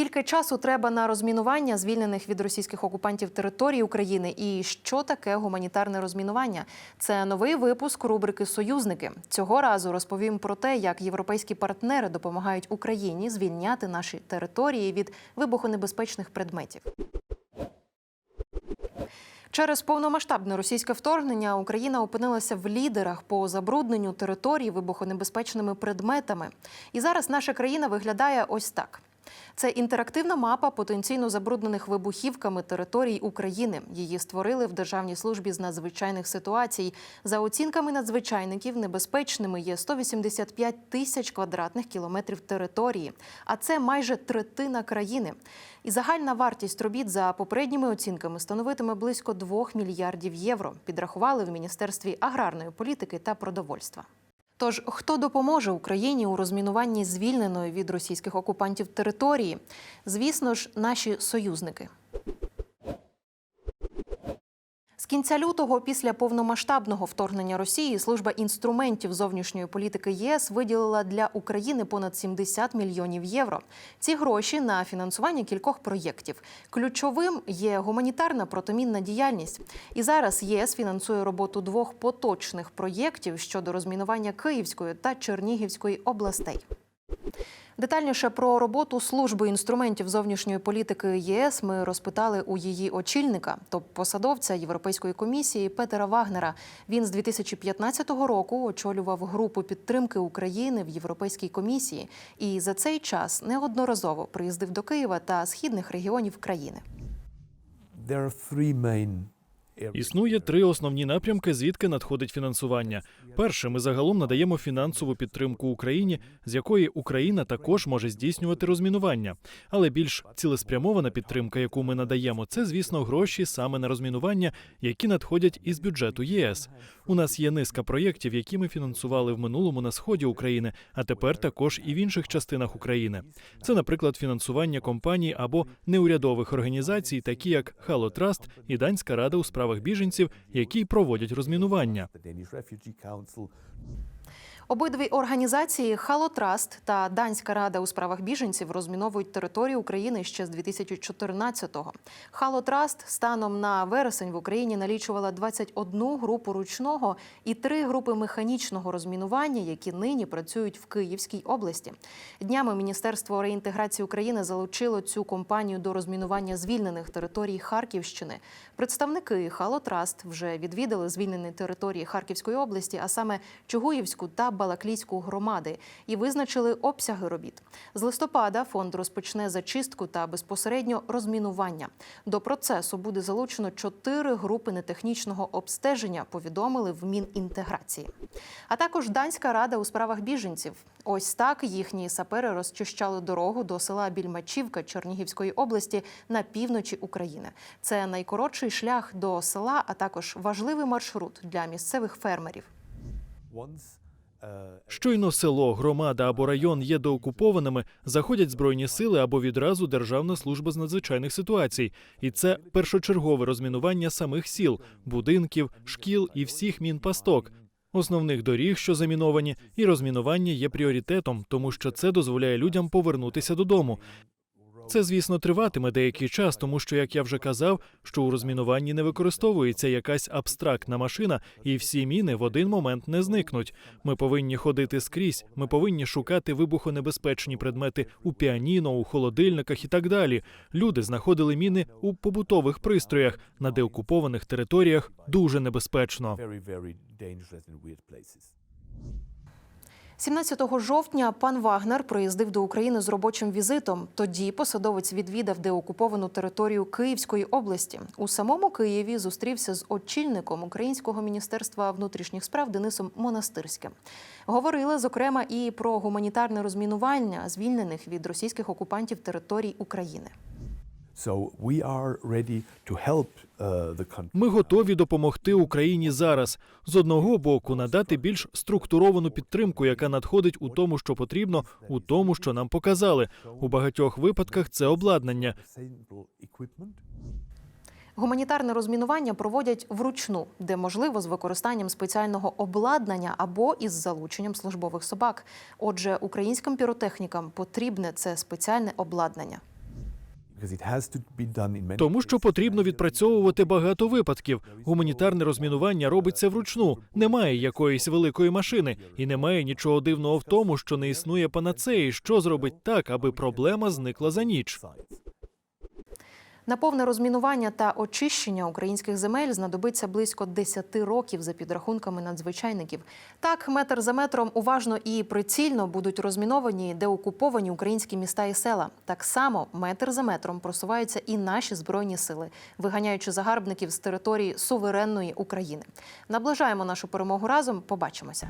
Скільки часу треба на розмінування звільнених від російських окупантів територій України? І що таке гуманітарне розмінування? Це новий випуск рубрики Союзники. Цього разу розповім про те, як європейські партнери допомагають Україні звільняти наші території від вибухонебезпечних предметів. Через повномасштабне російське вторгнення Україна опинилася в лідерах по забрудненню територій вибухонебезпечними предметами. І зараз наша країна виглядає ось так. Це інтерактивна мапа потенційно забруднених вибухівками територій України. Її створили в Державній службі з надзвичайних ситуацій. За оцінками надзвичайників, небезпечними є 185 тисяч квадратних кілометрів території, а це майже третина країни. І загальна вартість робіт за попередніми оцінками становитиме близько 2 мільярдів євро. Підрахували в міністерстві аграрної політики та продовольства. Тож хто допоможе Україні у розмінуванні звільненої від російських окупантів території? Звісно ж, наші союзники. З кінця лютого, після повномасштабного вторгнення Росії, служба інструментів зовнішньої політики ЄС виділила для України понад 70 мільйонів євро. Ці гроші на фінансування кількох проєктів. Ключовим є гуманітарна протимінна діяльність. І зараз ЄС фінансує роботу двох поточних проєктів щодо розмінування Київської та Чернігівської областей. Детальніше про роботу служби інструментів зовнішньої політики ЄС ми розпитали у її очільника, топ-посадовця Європейської комісії Петера Вагнера. Він з 2015 року очолював групу підтримки України в Європейській комісії і за цей час неодноразово приїздив до Києва та східних регіонів країни. There are three main. Існує три основні напрямки, звідки надходить фінансування. Перше, ми загалом надаємо фінансову підтримку Україні, з якої Україна також може здійснювати розмінування. Але більш цілеспрямована підтримка, яку ми надаємо, це звісно гроші саме на розмінування, які надходять із бюджету ЄС. У нас є низка проєктів, які ми фінансували в минулому на сході України, а тепер також і в інших частинах України. Це, наприклад, фінансування компаній або неурядових організацій, такі як Хало Траст і Данська рада у справах біженців, які проводять розмінування. Обидві організації Халотраст та Данська рада у справах біженців розміновують територію України ще з 2014-го. Халотраст станом на вересень в Україні налічувала 21 групу ручного і три групи механічного розмінування, які нині працюють в Київській області. Днями Міністерство реінтеграції України залучило цю компанію до розмінування звільнених територій Харківщини. Представники Халотраст вже відвідали звільнені території Харківської області, а саме Чугуївську та Балаклійську громади, і визначили обсяги робіт. З листопада фонд розпочне зачистку та безпосередньо розмінування. До процесу буде залучено чотири групи нетехнічного обстеження. Повідомили в Мінінтеграції. А також Данська рада у справах біженців. Ось так їхні сапери розчищали дорогу до села Більмачівка Чернігівської області на півночі України. Це найкоротший шлях до села, а також важливий маршрут для місцевих фермерів. Щойно село, громада або район є деокупованими, заходять збройні сили або відразу Державна служба з надзвичайних ситуацій, і це першочергове розмінування самих сіл, будинків, шкіл і всіх мінпасток. Основних доріг, що заміновані, і розмінування є пріоритетом, тому що це дозволяє людям повернутися додому. Це, звісно, триватиме деякий час, тому що, як я вже казав, що у розмінуванні не використовується якась абстрактна машина, і всі міни в один момент не зникнуть. Ми повинні ходити скрізь. Ми повинні шукати вибухонебезпечні предмети у піаніно, у холодильниках і так далі. Люди знаходили міни у побутових пристроях на деокупованих територіях дуже небезпечно. 17 жовтня пан Вагнер приїздив до України з робочим візитом. Тоді посадовець відвідав деокуповану територію Київської області. У самому Києві зустрівся з очільником Українського міністерства внутрішніх справ Денисом Монастирським. Говорили зокрема і про гуманітарне розмінування звільнених від російських окупантів територій України. Ми готові допомогти Україні зараз. З одного боку, надати більш структуровану підтримку, яка надходить у тому, що потрібно, у тому, що нам показали. У багатьох випадках це обладнання. Гуманітарне розмінування проводять вручну, де можливо з використанням спеціального обладнання або із залученням службових собак. Отже, українським піротехнікам потрібне це спеціальне обладнання. Тому що потрібно відпрацьовувати багато випадків. Гуманітарне розмінування робиться вручну. Немає якоїсь великої машини, і немає нічого дивного в тому, що не існує панацеї, що зробить так, аби проблема зникла за ніч. На повне розмінування та очищення українських земель знадобиться близько 10 років за підрахунками надзвичайників. Так, метр за метром уважно і прицільно будуть розміновані деокуповані українські міста і села. Так само метр за метром просуваються і наші збройні сили, виганяючи загарбників з території суверенної України. Наближаємо нашу перемогу разом. Побачимося.